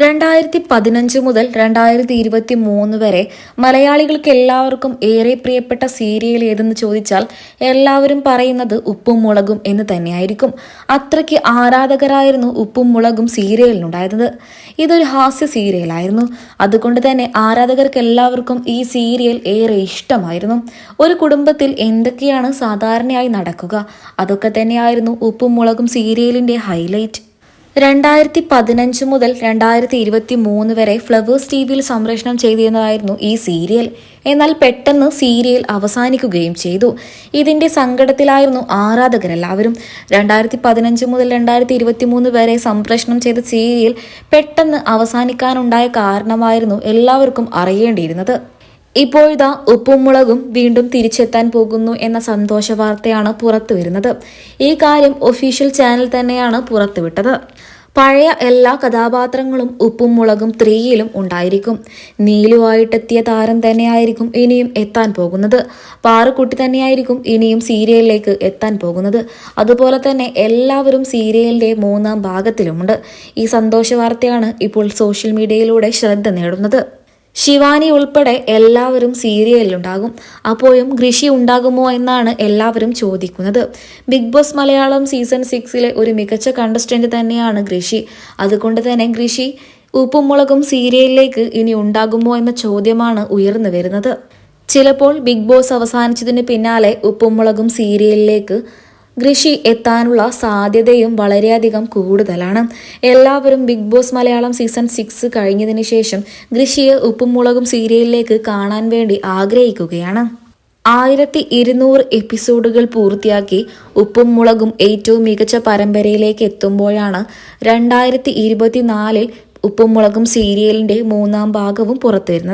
രണ്ടായിരത്തി പതിനഞ്ച് മുതൽ രണ്ടായിരത്തി ഇരുപത്തി മൂന്ന് വരെ മലയാളികൾക്ക് എല്ലാവർക്കും ഏറെ പ്രിയപ്പെട്ട സീരിയൽ ഏതെന്ന് ചോദിച്ചാൽ എല്ലാവരും പറയുന്നത് ഉപ്പും മുളകും എന്ന് തന്നെയായിരിക്കും. അത്രയ്ക്ക് ആരാധകരായിരുന്നു ഉപ്പും മുളകും സീരിയലിനുണ്ടായിരുന്നത്. ഇതൊരു ഹാസ്യ സീരിയലായിരുന്നു. അതുകൊണ്ട് തന്നെ ആരാധകർക്ക് എല്ലാവർക്കും ഈ സീരിയൽ ഏറെ ഇഷ്ടമായിരുന്നു. ഒരു കുടുംബത്തിൽ എന്തൊക്കെയാണ് സാധാരണയായി നടക്കുക? അതൊക്കെ തന്നെയായിരുന്നു ഉപ്പും മുളകും സീരിയലിന്റെ ഹൈലൈറ്റ്. രണ്ടായിരത്തി പതിനഞ്ച് മുതൽ രണ്ടായിരത്തി ഇരുപത്തി മൂന്ന് വരെ ഫ്ലവേഴ്സ് ടി വിയിൽ സംപ്രേഷണം ചെയ്തിരുന്നതായിരുന്നു ഈ സീരിയൽ. എന്നാൽ പെട്ടെന്ന് സീരിയൽ അവസാനിക്കുകയും ചെയ്തു. ഇതിന്റെ സങ്കടത്തിലായിരുന്നു ആരാധകരെല്ലാവരും രണ്ടായിരത്തി പതിനഞ്ച് മുതൽ രണ്ടായിരത്തി ഇരുപത്തി മൂന്ന് വരെ സംപ്രേഷണം ചെയ്ത സീരിയൽ പെട്ടെന്ന് അവസാനിക്കാനുണ്ടായ കാരണമായിരുന്നു എല്ലാവർക്കും അറിയേണ്ടിയിരുന്നത്. ഇപ്പോഴിതാ ഉപ്പും മുളകും വീണ്ടും തിരിച്ചെത്താൻ പോകുന്നു എന്ന സന്തോഷ വാർത്തയാണ് പുറത്തു വരുന്നത് ഈ കാര്യം ഒഫീഷ്യൽ ചാനൽ തന്നെയാണ് പുറത്തുവിട്ടത്. പഴയ എല്ലാ കഥാപാത്രങ്ങളും ഉപ്പും മുളകും ത്രീയിലും ഉണ്ടായിരിക്കും. നീലുവായിട്ടെത്തിയ താരം തന്നെയായിരിക്കും ഇനിയും എത്താൻ പോകുന്നത്. പാറുക്കുട്ടി തന്നെയായിരിക്കും ഇനിയും സീരിയലിലേക്ക് എത്താൻ പോകുന്നത്. അതുപോലെ തന്നെ എല്ലാവരും സീരിയലിന്റെ മൂന്നാം ഭാഗത്തിലുമുണ്ട്. ഈ സന്തോഷ വാർത്തയാണ് ഇപ്പോൾ സോഷ്യൽ മീഡിയയിലൂടെ ശ്രദ്ധ നേടുന്നത്. ശിവാനി ഉൾപ്പെടെ എല്ലാവരും സീരിയലിലുണ്ടാകും. അപ്പോഴും കൃഷി ഉണ്ടാകുമോ എന്നാണ് എല്ലാവരും ചോദിക്കുന്നത്. ബിഗ് ബോസ് മലയാളം സീസൺ സിക്സിലെ ഒരു മികച്ച കണ്ടസ്റ്റന്റ് തന്നെയാണ് കൃഷി അതുകൊണ്ട് തന്നെ കൃഷി ഉപ്പും മുളകും സീരിയലിലേക്ക് ഇനി ഉണ്ടാകുമോ എന്ന ചോദ്യമാണ് ഉയർന്നു വരുന്നത്. ചിലപ്പോൾ ബിഗ് ബോസ് അവസാനിച്ചതിന് പിന്നാലെ ഉപ്പും മുളകും സീരിയലിലേക്ക് കൃഷി എത്താനുള്ള സാധ്യതയും വളരെയധികം കൂടുതലാണ്. എല്ലാവരും big boss Malayalam season six കഴിഞ്ഞതിന് ശേഷം കൃഷിയെ ഉപ്പും മുളകും സീരിയലിലേക്ക് കാണാൻ വേണ്ടി ആഗ്രഹിക്കുകയാണ്. ആയിരത്തി ഇരുന്നൂറ് എപ്പിസോഡുകൾ പൂർത്തിയാക്കി ഉപ്പും മുളകും ഏറ്റവും മികച്ച പരമ്പരയിലേക്ക് എത്തുമ്പോഴാണ് രണ്ടായിരത്തി ഇരുപത്തിനാലിൽ ഉപ്പും മുളകും സീരിയലിന്റെ മൂന്നാം ഭാഗവും പുറത്തുവരുന്നത്.